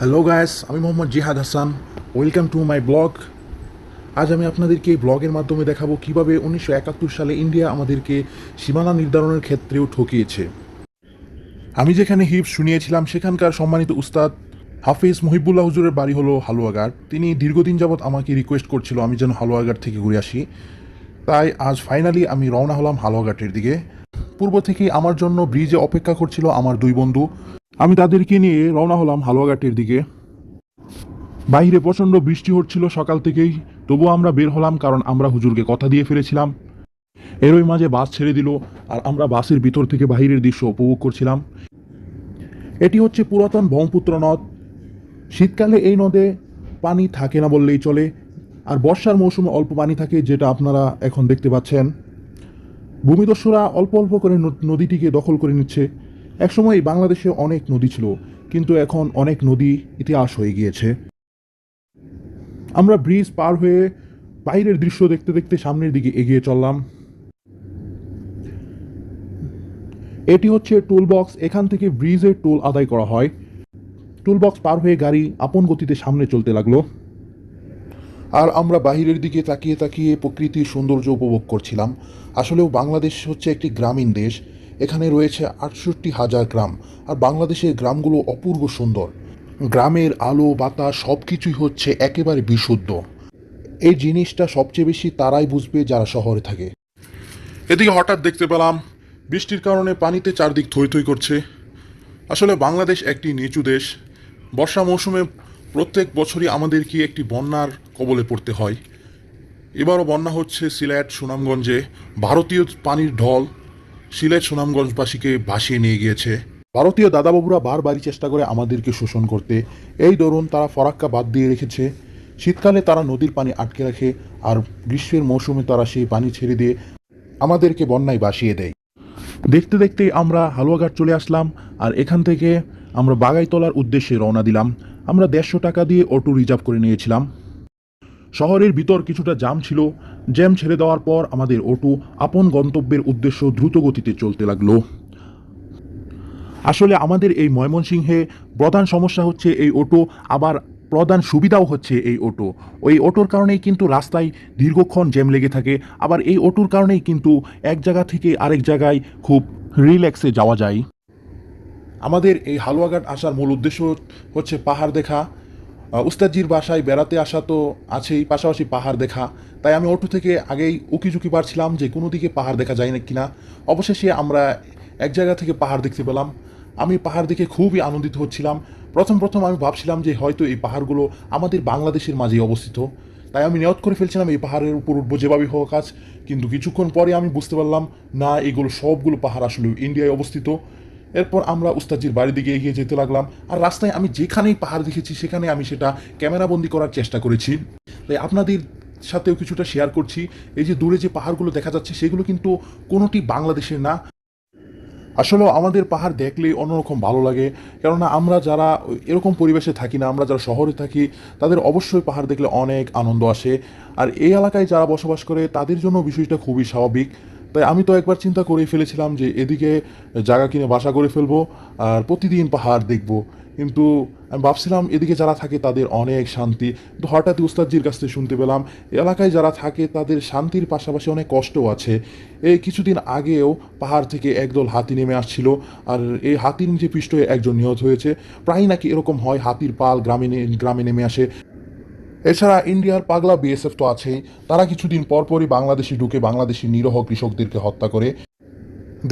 Hello guys আমি Mohammad Jihad Hasan. Welcome to my blog আজ আমি আপনাদেরকে এই ব্লগের মাধ্যমে দেখাবো কীভাবে উনিশশো একাত্তর সালে ইন্ডিয়া আমাদেরকে সীমানা নির্ধারণের ক্ষেত্রেও ঠকিয়েছে। আমি যেখানে হিপস শুনিয়েছিলাম, সেখানকার সম্মানিত উস্তাদ হাফিজ মুহিবুল্লাহ হুজুরের বাড়ি হলো হালুয়াঘাট। তিনি দীর্ঘদিন যাবৎ আমাকে রিকোয়েস্ট করছিল আমি যেন হালুয়াঘাট থেকে ঘুরে আসি। তাই আজ ফাইনালি আমি রওনা হলাম হালুয়াঘাটের দিকে। পূর্ব থেকেই আমার জন্য ব্রিজে অপেক্ষা করছিল আমার দুই বন্ধু। আমি তাদেরকে নিয়ে রওনা হলাম হালুয়াঘাটের দিকে। বাইরে প্রচণ্ড বৃষ্টি হচ্ছিল সকাল থেকেই, তবুও আমরা বের হলাম কারণ আমরা হুজুরকে কথা দিয়ে ফেলেছিলাম। এরই মাঝে বাস ছেড়ে দিল আর আমরা বাসের ভিতর থেকে বাহিরের দৃশ্য উপভোগ করছিলাম। এটি হচ্ছে পুরাতন ব্রহ্মপুত্র নদ। শীতকালে এই নদে পানি থাকে না বললেই চলে, আর বর্ষার মৌসুমে অল্প পানি থাকে যেটা আপনারা এখন দেখতে পাচ্ছেন। ভূমিদস্যুরা অল্প অল্প করে নদীটিকে দখল করে নিচ্ছে। একসময় বাংলাদেশে অনেক নদী ছিল, কিন্তু এখন অনেক নদী ইতিহাস হয়ে গিয়েছে। আমরা ব্রিজ পার হয়ে বাইরের দৃশ্য দেখতে দেখতে সামনের দিকে এগিয়ে চললাম। এটি হচ্ছে টুল বক্স এখান থেকে ব্রিজের টোল আদায় করা হয়। টুল বক্স পার হয়ে গাড়ি আপন গতিতে সামনে চলতে লাগল। আর আমরা বাহিরের দিকে তাকিয়ে তাকিয়ে প্রকৃতির সৌন্দর্য উপভোগ করছিলাম। আসলেও বাংলাদেশ হচ্ছে একটি গ্রামীণ দেশ। এখানে রয়েছে আটষট্টি হাজার গ্রাম, আর বাংলাদেশের গ্রামগুলো অপূর্ব সুন্দর। গ্রামের আলো, বাতাস সব কিছুই হচ্ছে একেবারে বিশুদ্ধ। এই জিনিসটা সবচেয়ে বেশি তারাই বুঝবে যারা শহরে থাকে। এদিকে হঠাৎ দেখতে পেলাম, বৃষ্টির কারণে পানিতে চারদিক থই থই করছে। আসলে বাংলাদেশ একটি নিচু দেশ। বর্ষা মৌসুমে প্রত্যেক বছরই আমাদেরকে একটি বন্যার কবলে পড়তে হয়? এবারও বন্যা হচ্ছে সিলেট, সুনামগঞ্জে। ভারতীয় পানির ঢল সিলেট সুনামগঞ্জবাসীকে ভাসিয়ে নিয়ে গিয়েছে। ভারতীয় দাদাবাবুরা বারবারই চেষ্টা করে আমাদেরকে শোষণ করতে। এই দরুন তারা ফরাক্কা বাদ দিয়ে রেখেছে। শীতকালে তারা নদীর পানি আটকে রাখে আর গ্রীষ্মের মৌসুমে তারা সেই পানি ছেড়ে দিয়ে আমাদেরকে বন্যায় বাসিয়ে দেয়। দেখতে দেখতে আমরা হালুয়াঘাট চলে আসলাম আর এখান থেকে আমরা বাগাইতলার উদ্দেশ্যে রওনা দিলাম। আমরা দেড়শো টাকা দিয়ে অটো রিজার্ভ করে নিয়েছিলাম। শহরের ভিতর কিছুটা জাম ছিল জ্যাম ছেড়ে দেওয়ার পর আমাদের অটো আপন গন্তব্যের উদ্দেশ্য দ্রুত গতিতে চলতে লাগল। আসলে আমাদের এই ময়মনসিংহে প্রধান সমস্যা হচ্ছে এই অটো, আবার প্রধান সুবিধাও হচ্ছে এই অটো। ওই অটোর কারণেই কিন্তু রাস্তায় দীর্ঘক্ষণ জ্যাম লেগে থাকে, আবার এই অটোর কারণেই কিন্তু এক জায়গা থেকে আরেক জায়গায় খুব রিল্যাক্সে যাওয়া যায়। আমাদের এই হালুয়াঘাট আসার মূল উদ্দেশ্য হচ্ছে পাহাড় দেখা। উস্তাদজির বাসায় বেড়াতে আসা তো আছেই, পাশাপাশি পাহাড় দেখা। তাই আমি অটো থেকে আগেই উকিঝুঁকি পারছিলাম যে কোনো দিকে পাহাড় দেখা যায় না কিনা। অবশেষে আমরা এক জায়গা থেকে পাহাড় দেখতে পেলাম। আমি পাহাড় দেখে খুবই আনন্দিত হচ্ছিলাম। প্রথম প্রথম আমি ভাবছিলাম যে হয়তো এই পাহাড়গুলো আমাদের বাংলাদেশের মাঝেই অবস্থিত। তাই আমি নিয়ত করে ফেলছিলাম এই পাহাড়ের উপর উঠবো যেভাবে হোক কাজ কিন্তু কিছুক্ষণ পরে আমি বুঝতে পারলাম, না, এগুলো সবগুলো পাহাড় আসলে ইন্ডিয়ায় অবস্থিত। এরপর আমরা উস্তাদজির বাড়ির দিকে এগিয়ে যেতে লাগলাম। আর রাস্তায় আমি যেখানেই পাহাড় দেখেছি, সেখানে আমি সেটা ক্যামেরাবন্দি করার চেষ্টা করেছি। তাই আপনাদের সাথেও কিছুটা শেয়ার করছি। এই যে দূরে যে পাহাড়গুলো দেখা যাচ্ছে, সেগুলো কিন্তু কোনোটি বাংলাদেশের না। আসলে আমাদের পাহাড় দেখলে অন্যরকম ভালো লাগে। কেননা আমরা যারা এরকম পরিবেশে থাকি না, আমরা যারা শহরে থাকি, তাদের অবশ্যই পাহাড় দেখলে অনেক আনন্দ আসে। আর এই এলাকায় যারা বসবাস করে, তাদের জন্য বিষয়টা খুবই স্বাভাবিক। তাই আমি তো একবার চিন্তা করেই ফেলেছিলাম যে এদিকে জায়গা কিনে বাসা করে ফেলব আর প্রতিদিন পাহাড় দেখব। কিন্তু আমি ভাবছিলাম এদিকে যারা থাকে তাদের অনেক শান্তি। কিন্তু হঠাৎ উস্তাদজির কাছ থেকে শুনতে পেলাম, এলাকায় যারা থাকে তাদের শান্তির পাশাপাশি অনেক কষ্টও আছে। এই কিছুদিন আগেও পাহাড় থেকে একদল হাতি নেমে আসছিল আর এই হাতির নিচে পৃষ্ঠ হয়ে একজন নিহত হয়েছে। প্রায় নাকি এরকম হয়, হাতির পাল গ্রামে গ্রামে নেমে আসে। এছাড়া ইন্ডিয়ার পাগলা বিএসএফ তো আছেই। তারা কিছুদিন পরপরই বাংলাদেশে ঢুকে বাংলাদেশি নিরহ কৃষকদেরকে হত্যা করে।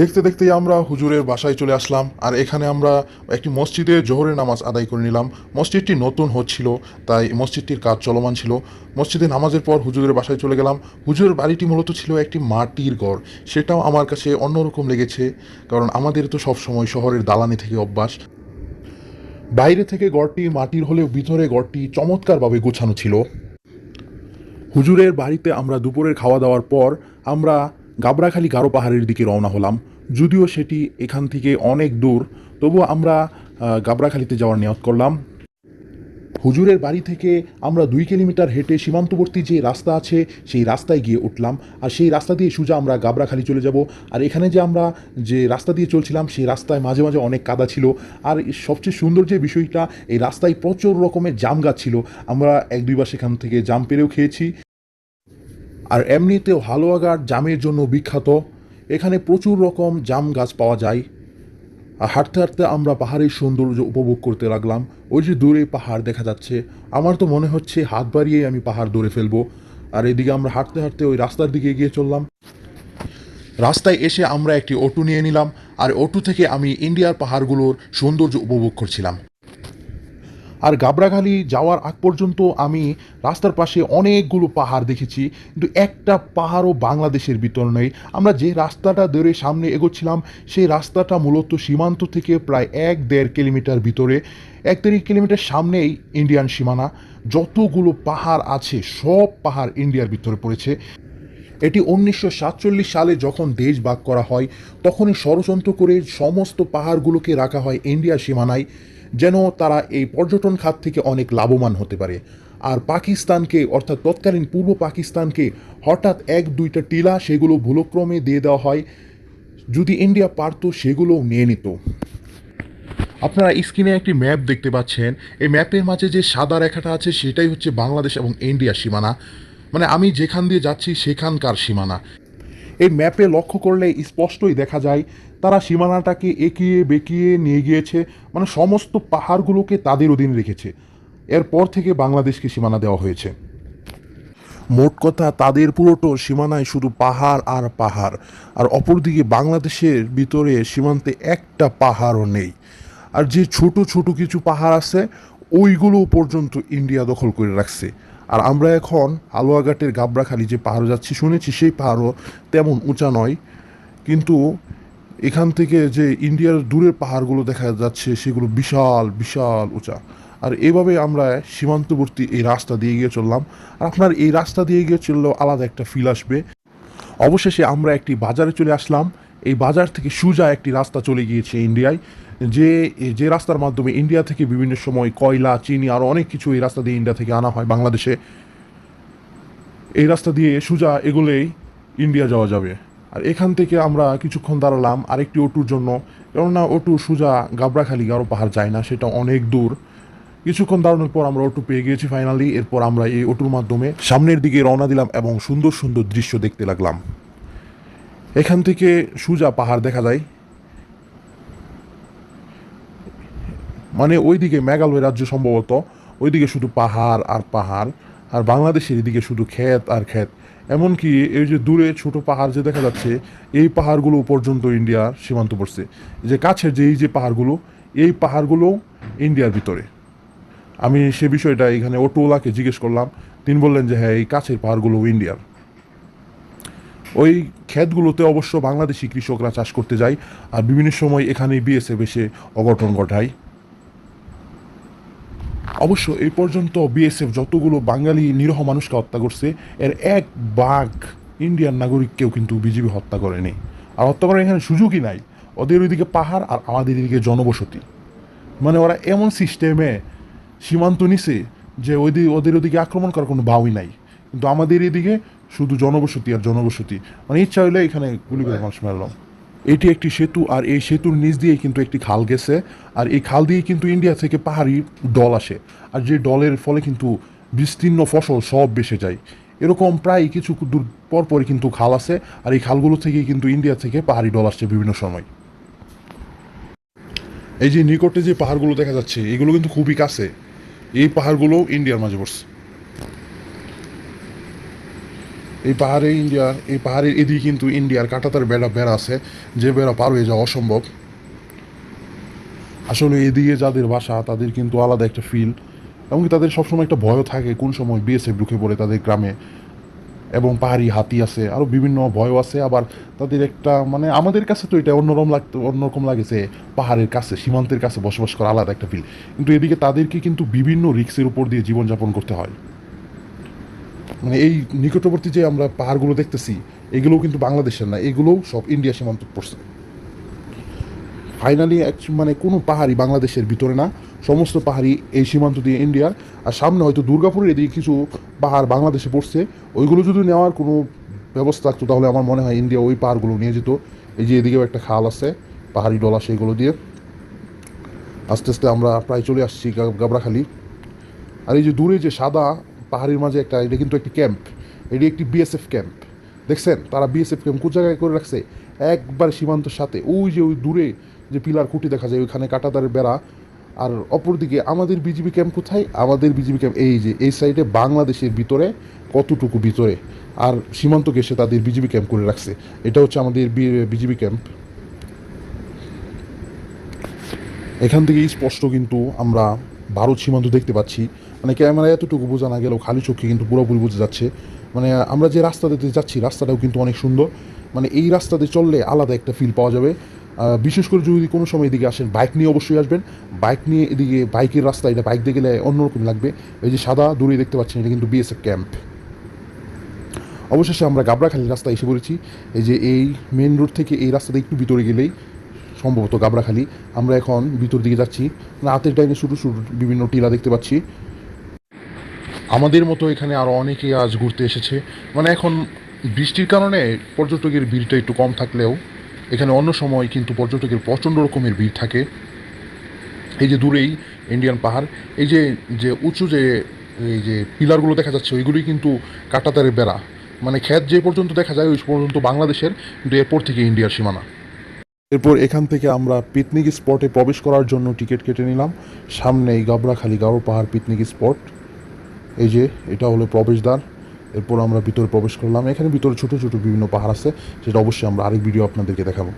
দেখতে দেখতেই আমরা হুজুরের বাসায় চলে আসলাম, আর এখানে আমরা একটি মসজিদে জোহরের নামাজ আদায় করে নিলাম। মসজিদটি নতুন হচ্ছিল, তাই মসজিদটির কাজ চলমান ছিল। মসজিদে নামাজের পর হুজুরের বাসায় চলে গেলাম। হুজুরের বাড়িটি মূলত ছিল একটি মাটির ঘর। সেটাও আমার কাছে অন্যরকম লেগেছে, কারণ আমাদের তো সবসময় শহরের দালানি থেকে অভ্যাস। বাইরে থেকে গড়টি মাটির হলেও ভিতরে গড়টি চমৎকারভাবে গোছানো ছিল। হুজুরের বাড়িতে আমরা দুপুরের খাওয়া দাওয়ার পর আমরা গাবরাখালি গারো পাহাড়ের দিকে রওনা হলাম। যদিও সেটি এখান থেকে অনেক দূর, তবুও আমরা গাবরাখালিতে যাওয়ার নিয়ত করলাম। হুজুরের বাড়ি থেকে আমরা দুই কিলোমিটার হেঁটে সীমান্তবর্তী যে রাস্তা আছে, সেই রাস্তায় গিয়ে উঠলাম। আর সেই রাস্তা দিয়ে সোজা আমরা গাবরাখালি চলে যাব। আর এখানে যে আমরা যে রাস্তা দিয়ে চলছিলাম, সেই রাস্তায় মাঝে মাঝে অনেক কাদা ছিল। আর সবচেয়ে সুন্দর যে বিষয়টা, এই রাস্তায় প্রচুর রকমের জাম গাছ ছিল। আমরা এক দুইবার সেখান থেকে জাম পেরেও খেয়েছি। আর এমনিতেও হালুয়াঘাট জামের জন্য বিখ্যাত। এখানে প্রচুর রকম জাম গাছ পাওয়া যায়। হাঁটতে হাঁটতে আমরা পাহাড়ের সৌন্দর্য উপভোগ করতে লাগলাম। ওই যে দূরে পাহাড় দেখা যাচ্ছে। আমার তো মনে হচ্ছে হাত বাড়িয়েই আমি পাহাড় দৌড়ে ফেলব। আর এদিকে আমরা হাঁটতে হাঁটতে ওই রাস্তার দিকে এগিয়ে চললাম। রাস্তায় এসে আমরা একটি অটো নিয়ে নিলাম। আর অটো থেকে আমি ইন্ডিয়ার পাহাড়গুলোর সৌন্দর্য উপভোগ করছিলাম। আর গাবরাখালি যাওয়ার আগ পর্যন্ত আমি রাস্তার পাশে অনেকগুলো পাহাড় দেখেছি, কিন্তু একটা পাহাড়ও বাংলাদেশের ভিতর নেই। আমরা যে রাস্তাটা ধরে সামনে এগোচ্ছিলাম, সেই রাস্তাটা মূলত সীমান্ত থেকে প্রায় এক দেড় কিলোমিটার ভিতরে। এক দেড় কিলোমিটার সামনেই ইন্ডিয়ান সীমানা। যতগুলো পাহাড় আছে, সব পাহাড় ইন্ডিয়ার ভিতরে পড়েছে। এটি উনিশশো সাতচল্লিশ সালে যখন দেশ ভাগ করা হয়, তখনই ষড়যন্ত্র করে সমস্ত পাহাড়গুলোকে রাখা হয় ইন্ডিয়ার সীমানায়। যেন তারা এই পর্যটন খাত থেকে অনেক লাভবান হতে পারে। আর পাকিস্তানকে, অর্থাৎ তৎকালীন পূর্ব পাকিস্তানকে, হঠাৎ এক দুইটা টিলা সেগুলো ভুলক্রমে দিয়ে দেওয়া হয়। যদি ইন্ডিয়া পারতো, সেগুলোও নিয়ে নিত। আপনারা স্ক্রিনে একটি ম্যাপ দেখতে পাচ্ছেন। এই ম্যাপের মাঝে যে সাদা রেখাটা আছে, সেটাই হচ্ছে বাংলাদেশ এবং ইন্ডিয়ার সীমানা। মানে আমি যেখান দিয়ে যাচ্ছি, সেখানকার সীমানা। এই ম্যাপে লক্ষ্য করলে স্পষ্টই দেখা যায়, তারা সীমানাটাকে এঁকিয়ে বেঁকিয়ে নিয়ে গিয়েছে মানে সমস্ত পাহাড়গুলোকে তাদের অধীন রেখেছে। এরপর থেকে বাংলাদেশকে সীমানা দেওয়া হয়েছে। মোট কথা, তাদের পুরোটো সীমানায় শুধু পাহাড় আর পাহাড়। আর অপরদিকে বাংলাদেশের ভিতরে সীমান্তে একটা পাহাড়ও নেই। আর যে ছোট ছোট কিছু পাহাড় আছে, ওইগুলো পর্যন্ত ইন্ডিয়া দখল করে রাখছে। আর আমরা এখন আলোয়াঘাটের গাবরাখালি যে পাহাড় যাচ্ছি, শুনেছি সেই পাহাড়ও তেমন উঁচা নয়। কিন্তু এখান থেকে যে ইন্ডিয়ার দূরের পাহাড়গুলো দেখা যাচ্ছে, সেগুলো বিশাল বিশাল উঁচা। আর এভাবে আমরা সীমান্তবর্তী এই রাস্তা দিয়ে গিয়ে চললাম। আর আপনার এই রাস্তা দিয়ে গিয়ে চললেও আলাদা একটা ফিল আসবে। অবশেষে আমরা একটি বাজারে চলে আসলাম। এই বাজার থেকে সুজা একটি রাস্তা চলে গিয়েছে ইন্ডিয়ায়। যে যে রাস্তার মাধ্যমে ইন্ডিয়া থেকে বিভিন্ন সময় কয়লা, চিনি আরও অনেক কিছু এই রাস্তা দিয়ে ইন্ডিয়া থেকে আনা হয় বাংলাদেশে, এই রাস্তা দিয়ে সুজা এগুলোই ইন্ডিয়া যাওয়া যাবে। আর এখান থেকে আমরা কিছুক্ষণ দাঁড়ালাম আরেকটি অটুর জন্য। কেননা অটু সুজা গাবরাখালি গারো পাহাড় যায় না, সেটা অনেক দূর। কিছুক্ষণ দাঁড়ানোর পর আমরা অটো পেয়ে গিয়েছি ফাইনালি এরপর আমরা এই অটোর মাধ্যমে সামনের দিকে রওনা দিলাম এবং সুন্দর সুন্দর দৃশ্য দেখতে লাগলাম। এখান থেকে সুজা পাহাড় দেখা যায়। মানে ওইদিকে মেঘালয় রাজ্য সম্ভবত ওইদিকে শুধু পাহাড় আর পাহাড়, আর বাংলাদেশের এদিকে শুধু ক্ষেত আর ক্ষেত। এমনকি এই যে দূরে ছোট পাহাড় যে দেখা যাচ্ছে, এই পাহাড়গুলো পর্যন্ত ইন্ডিয়ার সীমান্ত পড়ছে। যে কাছের যে এই যে পাহাড়গুলো, এই পাহাড়গুলো ইন্ডিয়ার ভিতরে। আমি সে বিষয়টা এখানে অটোওয়ালাকে জিজ্ঞেস করলাম, তিনি বললেন যে হ্যাঁ এই কাছের পাহাড়গুলো ইন্ডিয়ার। ওই ক্ষেতগুলোতে অবশ্য বাংলাদেশি কৃষকরা চাষ করতে যায়, আর বিভিন্ন সময় এখানে বিএসএফ এসে অঘটন ঘটায়। অবশ্য এই পর্যন্ত বিএসএফ যতগুলো বাঙালি নিরহ মানুষকে হত্যা করছে এর এক বাঘ ইন্ডিয়ান নাগরিককেও কিন্তু বিজেপি হত্যা করেনি। আর হত্যা করার এখানে সুযোগই নাই। ওদের ওইদিকে পাহাড় আর আমাদের এদিকে জনবসতি। মানে ওরা এমন সিস্টেমে সীমান্ত নিছে যে ওই দিকে ওদের ওদিকে আক্রমণ করার কোনো বাউই নাই। কিন্তু আমাদের এদিকে শুধু জনবসতি আর জনবসতি। মানে ইচ্ছা হইলে এখানে গুলি করে মানুষ মারলাম এটি একটি সেতু আর এই সেতুর নিচ দিয়ে কিন্তু একটি খাল গেছে। আর এই খাল দিয়ে কিন্তু ইন্ডিয়া থেকে পাহাড়ি ডল আসে। আর যে ডলের ফলে কিন্তু বিস্তীর্ণ ফসল সব বেসে যায়। এরকম প্রায় কিছু দূর পর পরই কিন্তু খাল আছে আর এই খালগুলো থেকেই কিন্তু ইন্ডিয়া থেকে পাহাড়ি ডল আসছে বিভিন্ন সময়। এই যে নিকটে যে পাহাড়গুলো দেখা যাচ্ছে, এগুলো কিন্তু খুবই কাছে। এই পাহাড়গুলো ইন্ডিয়ার মাঝে পড়ছে। এই পাহাড়ে ইন্ডিয়ার এই পাহাড়ের এদিকে কিন্তু ইন্ডিয়ার কাটাতার বেড়া বেড়া আছে, যে বেড়া পার হয়ে যাওয়া অসম্ভব। আসলে এদিকে যাদের বাসা, তাদের কিন্তু আলাদা একটা ফিল এমনকি তাদের সবসময় একটা ভয়ও থাকে কোন সময় বিএসএফ ঢুকে পড়ে তাদের গ্রামে। এবং পাহাড়ি হাতি আছে আরও বিভিন্ন ভয়ও আছে, আবার তাদের একটা মানে আমাদের কাছে তো এটা অন্যরকম লাগতো অন্যরকম লাগে যে পাহাড়ের কাছে, সীমান্তের কাছে বসবাস করা আলাদা একটা ফিল কিন্তু এদিকে তাদেরকে কিন্তু বিভিন্ন রিক্সের উপর দিয়ে জীবনযাপন করতে হয়। মানে এই নিকটবর্তী যে আমরা পাহাড়গুলো দেখতেছি, এগুলোও কিন্তু বাংলাদেশের না, এগুলোও সব ইন্ডিয়া সীমান্ত পড়ছে। ফাইনালি মানে কোনো পাহাড়ি বাংলাদেশের ভিতরে না, সমস্ত পাহাড়ি এই সীমান্ত দিয়ে ইন্ডিয়ার আর সামনে হয়তো দুর্গাপুরের এদিকে কিছু পাহাড় বাংলাদেশে পড়ছে, ওইগুলো যদি নেওয়ার কোনো ব্যবস্থা থাকতো, তাহলে আমার মনে হয় ইন্ডিয়া ওই পাহাড়গুলো নিয়ে যেত। এই যে এদিকেও একটা খাল আছে, পাহাড়ি ডলা সেইগুলো দিয়ে। আস্তে আস্তে আমরা প্রায় চলে আসছি গাবরাখালি আর এই যে দূরে যে সাদা পাহাড়ের মাঝে একটা, এটা কিন্তু একটি ক্যাম্প, এটি একটি বিএসএফ ক্যাম্প। দেখছেন? তারা বিএসএফ ক্যাম্প কোন জায়গায় করে রাখছে? একবার সীমান্তর সাথে, ওই যে ওই দূরে যে পিলার খুঁটি দেখা যায়, ওইখানে কাটাতারের বেড়া। আর অপরদিকে, আমাদের বিজিবি ক্যাম্প কোথায়? আমাদের বিজিবি ক্যাম্প এই যে, এই সাইডে বাংলাদেশের ভিতরে কতটুকু ভিতরে, আর সীমান্ত ঘেসে তাদের বিজিবি ক্যাম্প করে রাখছে। এটা হচ্ছে আমাদের বিজিবি ক্যাম্প। এখান থেকেই স্পষ্ট কিন্তু আমরা ভারত সীমান্ত দেখতে পাচ্ছি। মানে ক্যামেরা এতটুকু বোঝা না গেলেও খালি চোখে কিন্তু পুরোপুরি বোঝা যাচ্ছে। মানে আমরা যে রাস্তাতে যাচ্ছি, রাস্তাটাও কিন্তু অনেক সুন্দর। মানে এই রাস্তাতে চললে আলাদা একটা ফিল পাওয়া যাবে। বিশেষ করে যদি কোনো সময় এদিকে আসেন বাইক নিয়ে অবশ্যই আসবেন। বাইক নিয়ে এদিকে বাইকের রাস্তা, এটা বাইক দিয়ে গেলে অন্যরকম লাগবে। এই যে সাদা দূরে দেখতে পাচ্ছেন, এটা কিন্তু বিএসএফ ক্যাম্প অবশেষে আমরা গাবড়াখালি রাস্তায় এসে পড়েছি। এই যে এই মেন রোড থেকে এই রাস্তাতে একটু ভিতরে গেলেই সম্ভবত গাবড়াখালি। আমরা এখন ভিতর দিকে যাচ্ছি। রাতের টাইমে ছোটো ছোটো বিভিন্ন টিলা দেখতে পাচ্ছি। আমাদের মতো এখানে আরও অনেকেই আজ ঘুরতে এসেছে। মানে এখন বৃষ্টির কারণে পর্যটকের ভিড়টা একটু কম থাকলেও, এখানে অন্য সময় কিন্তু পর্যটকের প্রচণ্ড রকমের ভিড় থাকে। এই যে দূরেই ইন্ডিয়ান পাহাড়, এই যে যে উঁচু যে, এই যে পিলারগুলো দেখা যাচ্ছে, ওইগুলোই কিন্তু কাটাতারের বেড়া। মানে ক্ষেত যে পর্যন্ত দেখা যায়, ওই পর্যন্ত বাংলাদেশের, কিন্তু এরপর থেকে ইন্ডিয়ার সীমানা। এরপর এখান থেকে আমরা পিকনিক স্পটে প্রবেশ করার জন্য টিকিট কেটে নিলাম। সামনেই গাবড়াখালি গারো পাহাড় পিকনিক স্পট। এই যে, এটা হলো প্রবেশদ্বার। এরপর আমরা ভিতরে প্রবেশ করলাম। এখানে ভিতরে ছোটো ছোটো বিভিন্ন পাহাড় আছে, সেটা অবশ্যই আমরা আরেক ভিডিও আপনাদেরকে দেখাবো।